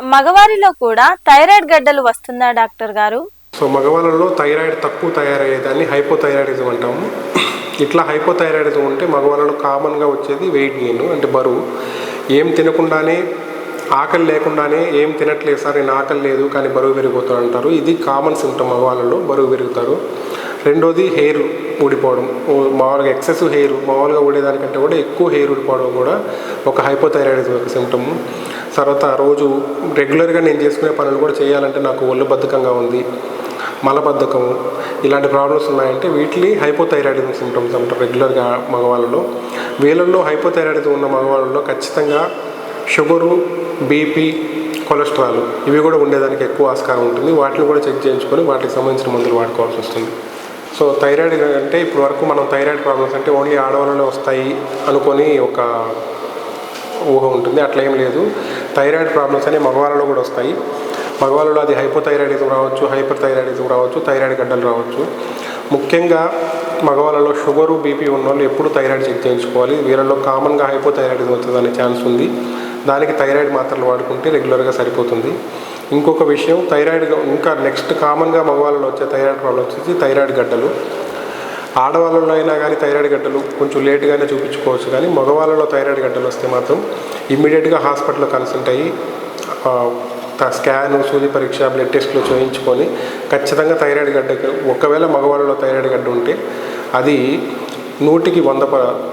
మగవారిలో కూడా థైరాయిడ్ గడ్డలు వస్తుందా డాక్టర్ గారు? సో మగవాళ్ళలో థైరాయిడ్ తక్కువ తయారయ్యేదాన్ని హైపోథైరాయిడిజం అంటాము. ఇట్లా హైపోథైరాయిడిజం ఉంటే మగవాళ్ళలో కామన్గా వచ్చేది వెయిట్ గెయిన్ అంటే బరువు. ఏం తినకుండానే ఆకలి లేకుండానే ఏం తినట్లేదు సార్ నేను ఆకలి లేదు కానీ బరువు పెరిగిపోతాను అంటారు. ఇది కామన్ సిమ్టమ్ మగవాళ్ళలో బరువు పెరుగుతారు. రెండోది హెయిర్ ఊడిపోవడం. మామూలుగా ఎక్సెసివ్ హెయిర్ మామూలుగా ఊడేదానికంటే కూడా ఎక్కువ హెయిర్ ఊడిపోవడం కూడా ఒక హైపోథైరాయిడిజం యొక్క సిమ్టమ్ తర్వాత రోజు రెగ్యులర్గా నేను చేసుకునే పనులు కూడా చేయాలంటే నాకు ఒళ్ళు బద్ధకంగా ఉంది మలబద్ధకం ఇలాంటి ప్రాబ్లమ్స్ ఉన్నాయంటే వీటిని హైపోథైరాయిడిజం సిమ్టమ్స్ అంటారు రెగ్యులర్గా మగవాళ్ళలో. వీళ్ళల్లో హైపోథైరాయిడిజం ఉన్న మగవాళ్ళలో ఖచ్చితంగా షుగరు బీపీ కొలెస్ట్రాల్ ఇవి కూడా ఉండేదానికి ఎక్కువ ఆస్కారం ఉంటుంది. వాటిని కూడా చెక్ చేయించుకొని వాటికి సంబంధించిన మందులు వాడుకోవాల్సి వస్తుంది. సో థైరాయిడ్ అంటే ఇప్పుడు వరకు మనం థైరాయిడ్ ప్రాబ్లమ్స్ అంటే ఓన్లీ ఆడవాళ్ళలో వస్తాయి అనుకొని ఒక ఊహ ఉంటుంది. అట్లా ఏం లేదు. థైరాయిడ్ ప్రాబ్లమ్స్ అనేవి మగవాళ్ళలో కూడా వస్తాయి. మగవాళ్ళలో అది హైపోథైరాయిడిజం రావచ్చు హైపర్ థైరాయిడిజం రావచ్చు థైరాయిడ్ గడ్డలు రావచ్చు. ముఖ్యంగా మగవాళ్ళలో షుగరు బీపీ ఉన్న వాళ్ళు ఎప్పుడు థైరాయిడ్ చెక్ చేయించుకోవాలి. వీళ్ళలో కామన్గా హైపోథైరాయిడిజం వస్తుందనే ఛాన్స్ ఉంది. దానికి థైరాయిడ్ మాత్రలు వాడుకుంటే రెగ్యులర్గా సరిపోతుంది. ఇంకొక విషయం థైరాయిడ్ ఇంకా నెక్స్ట్ కామన్గా మగవాళ్ళలో వచ్చే థైరాయిడ్ ప్రాబ్లమ్స్ వచ్చి థైరాయిడ్ గడ్డలు. ఆడవాళ్ళలో అయినా కానీ థైరాయిడ్ గడ్డలు కొంచెం లేట్గానే చూపించుకోవచ్చు కానీ మగవాళ్ళలో థైరాయిడ్ గడ్డలు వస్తే మాత్రం ఇమ్మీడియట్గా హాస్పిటల్లో కన్సల్ట్ అయ్యి స్కాన్ సూది పరీక్ష బ్లడ్ టెస్ట్లు చూయించుకొని ఖచ్చితంగా థైరాయిడ్ గడ్డకు ఒకవేళ మగవాళ్ళలో థైరాయిడ్ గడ్డ ఉంటే అది నూటికి వంద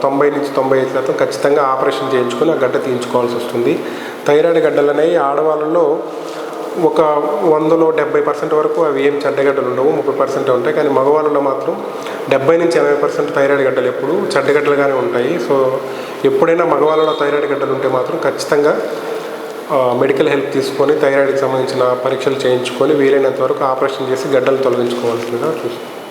తొంభై నుంచి తొంభై ఐదు శాతం ఖచ్చితంగా ఆపరేషన్ చేయించుకొని ఆ గడ్డ తీయించుకోవాల్సి వస్తుంది. థైరాయిడ్ గడ్డలు అనేవి ఆడవాళ్ళలో ఒక వందలో డెబ్బై పర్సెంట్ వరకు అవి ఏం చెడ్డగడ్డలు ఉండవు ముప్పై పర్సెంట్ ఉంటాయి. కానీ మగవాళ్ళలో మాత్రం డెబ్బై నుంచి ఎనభై పర్సెంట్ థైరాయిడ్ గడ్డలు ఎప్పుడు చెడ్డగడ్డలుగానే ఉంటాయి. సో ఎప్పుడైనా మగవాళ్ళలో థైరాయిడ్ గడ్డలు ఉంటే మాత్రం ఖచ్చితంగా మెడికల్ హెల్ప్ తీసుకొని థైరాయిడ్కి సంబంధించిన పరీక్షలు చేయించుకొని వీలైనంత వరకు ఆపరేషన్ చేసి గడ్డలు తొలగించుకోవాల్సిందిగా చూస్తాం